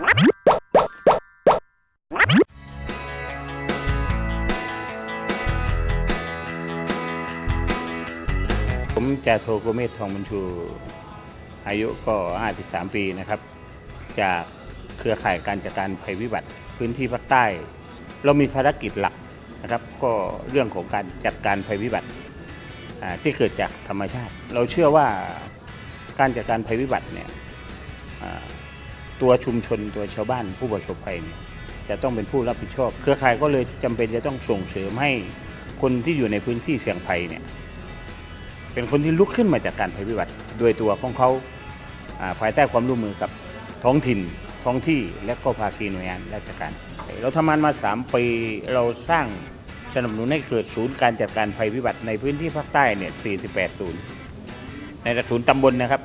ผมจาโทโกเมศทองบัญชู อายุก็ 53 ปีนะครับ จากเครือข่ายการจัดการภัยพิบัติพื้นที่ภาคใต้ เรามีภารกิจหลักนะครับ ก็เรื่องของการจัดการภัยพิบัติที่เกิดจากธรรมชาติ เราเชื่อว่าการจัดการภัยพิบัติเนี่ย ตัวชุมชนตัวชาวบ้านผู้ประสบภัยเนี่ยจะต้องเป็นผู้รับผิดชอบ เครือข่ายก็เลยจำเป็นจะต้องส่งเสริมให้คนที่อยู่ในพื้นที่เสี่ยงภัยเนี่ยเป็นคนที่ลุกขึ้นมาจากการภัยพิบัติโดยตัวของเขาภายใต้ความร่วมมือกับท้องถิ่นท้องที่และก็ภาคีหน่วยงานราชการ เราทำงานมา 3 ปีเราสร้างสนับสนุนให้เกิดศูนย์การจัดการภัยพิบัติในพื้นที่ภาคใต้เนี่ย 48 ศูนย์ ในศูนย์ตำบลนะครับ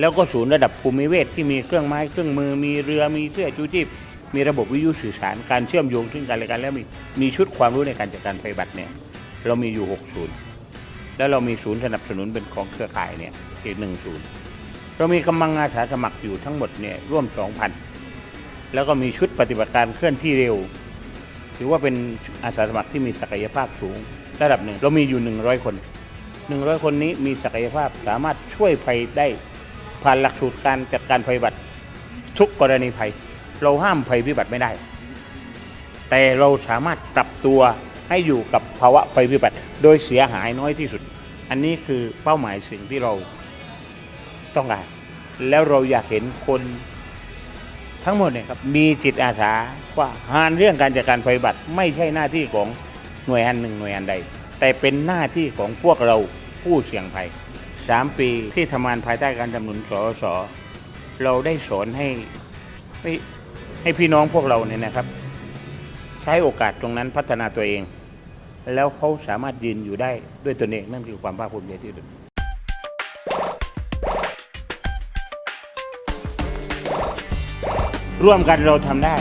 แล้วก็ศูนย์ระดับภูมิเวศที่มีเครื่องไม้เครื่องมือ มีเรือมีเสื้อชูชีพมีระบบวิทยุสื่อสารการเชื่อมโยงซึ่งกันและกันแล้วมีมีชุดความรู้ในการจัดการภัยบัติเนี่ยเรามีอยู่6ศูนย์แล้วเรามีศูนย์สนับสนุนเป็นของเครือข่ายเนี่ยอีกหนึ่งศูนย์เรามีกำลังอาสาสมัครอยู่ทั้งหมดเนี่ยร่วม 2,000 แล้วก็มีชุดปฏิบัติการเคลื่อนที่เร็ว ถือว่าเป็นอาสาสมัครที่มีศักยภาพสูง ระดับหนึ่งเรามีอยู่ 100 คน 100 คนนี้มีศักยภาพสามารถช่วยภัยได้ ผ่านหลักสูตรการจัดการภัยพิบัติทุกกรณีภัย เราห้ามภัยพิบัติไม่ได้ แต่เราสามารถปรับตัวให้อยู่กับภาวะภัยพิบัติ โดยเสียหายน้อยที่สุด อันนี้คือเป้าหมายสิ่งที่เราต้องการ แล้วเราอยากเห็นคนทั้งหมดเนี่ยครับมีจิตอาสาว่าหานเรื่องการจัดการภัยพิบัติไม่ใช่หน้าที่ของหน่วยงานหนึ่งหน่วยงานใด แต่เป็นหน้าที่ของพวกเราผู้เสี่ยงภัย สามปีที่ทำงานภายใต้การดำเนินสอสอเราได้สอนให้ให้ให้พี่น้องพวกเราเนี่ยนะครับ ใช้โอกาสตรงนั้นพัฒนาตัวเอง แล้วเขาสามารถยืนอยู่ได้ด้วยตนเองนั่นคือความภาคภูมิใจที่สุดร่วมกันเราทำได้